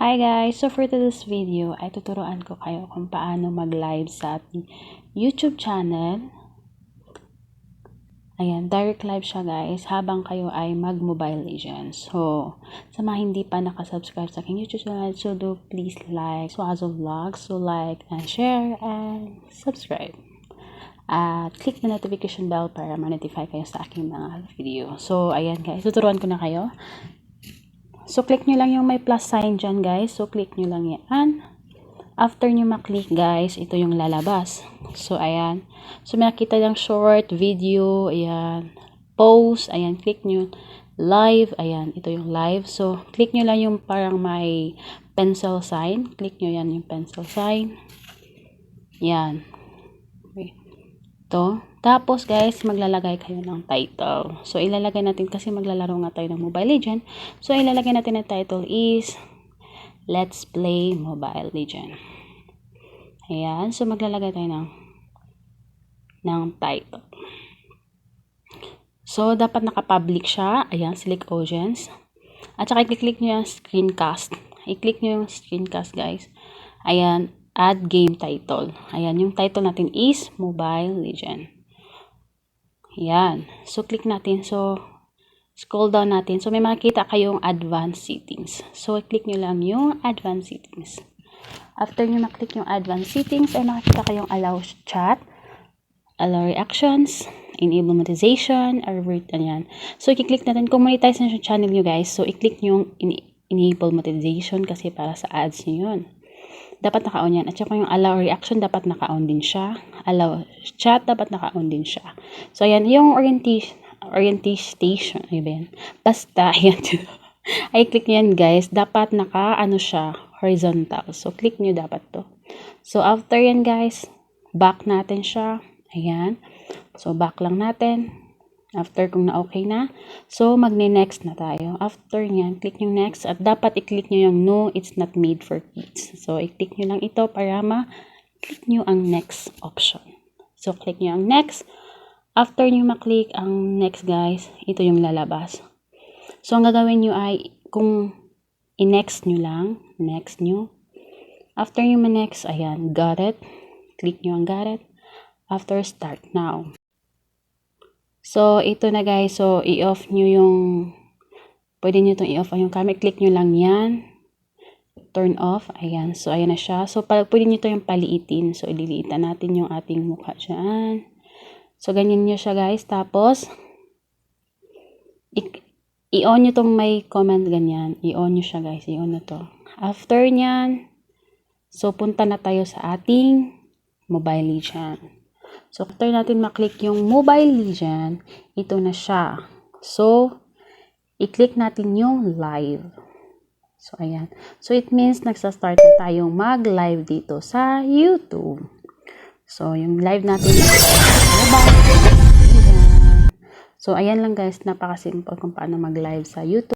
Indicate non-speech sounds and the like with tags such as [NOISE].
Hi guys! So for today's video ay tuturuan ko kayo kung paano mag-live sa ating YouTube channel. Ayan, direct live siya guys habang kayo ay mag-mobile legends. So, sa mga hindi pa nakasubscribe sa aking YouTube channel, so do please like Swazo Vlogs. So like and share and subscribe. At click the notification bell para ma-notify kayo sa aking mga video. So, ayan guys, tuturuan ko na kayo. So, click nyo lang yung may plus sign dyan, guys. So, click nyo lang yan. After nyo maklik, guys, ito yung lalabas. So, ayan. So, may nakita lang short, video, ayan. Post, ayan. Click nyo. Live, ayan. Ito yung live. So, click nyo lang yung parang may pencil sign. Click nyo yan yung pencil sign. Yan. Okay. Ito. Tapos guys, maglalagay kayo ng title. So, ilalagay natin kasi maglalaro nga tayo ng Mobile Legend. So, ilalagay natin na title is Let's Play Mobile Legend. Ayan. So, maglalagay tayo ng ng title. So, dapat naka-public siya. Ayan, select audience. At saka, i-click nyo yung screencast. I-click nyo yung screencast, guys. Ayan, add game title. Ayan, yung title natin is Mobile Legend. Yan. So, click natin. So, scroll down natin. So, may makikita kayong advanced settings. So, click nyo lang yung advanced settings. After nyo maklik yung advanced settings, ay makikita kayong allow chat, allow reactions, enable monetization, alert, yan. So, i-click natin. Kung monetize na yung channel nyo, guys, so, i-click yung enable monetization kasi para sa ads nyo yun dapat naka-on yan. At saka yung allow reaction, dapat naka-on din siya. Allow chat, dapat naka-on din siya. So, ayan, yung orientation, orientation, ay ba? Basta, [LAUGHS] ayan. ay, click nyo yan, guys. Dapat naka, ano siya, horizontal. So, click nyo dapat to. So, after yan, guys, back natin siya. Ayan. So, back lang natin. After kung na-okay na. So, magne-next na tayo. After nyan, click nyo next. At dapat i-click nyo yung no, it's not made for kids. So, i-click nyo lang ito para ma-click nyo ang next option. So, click nyo ang next. After nyo maklik ang next, guys, ito yung lalabas. So, ang gagawin nyo ay, kung i-next nyo lang, next nyo. After nyo ma-next, ayan, got it. Click nyo ang got it. After, start now. So, ito na guys. So, i-off nyo yung, pwede nyo itong i-off yung camera. Click nyo lang yan. Turn off. Ayan. So, ayan na siya. So, pwede nyo ito yung paliitin. So, ililiitan natin yung ating mukha dyan. So, ganyan nyo siya guys. Tapos, i-on nyo itong may comment ganyan. I-on nyo siya guys. I-on na to. After nyan, so, punta na tayo sa ating mobile legend. So, after natin maklik yung mobile legend, ito na siya. So, i-click natin yung live. So, ayan. So, it means nagsa-start na tayong mag-live dito sa YouTube. So, yung live natin So, ayan lang guys. Napaka-simple kung paano mag-live sa YouTube.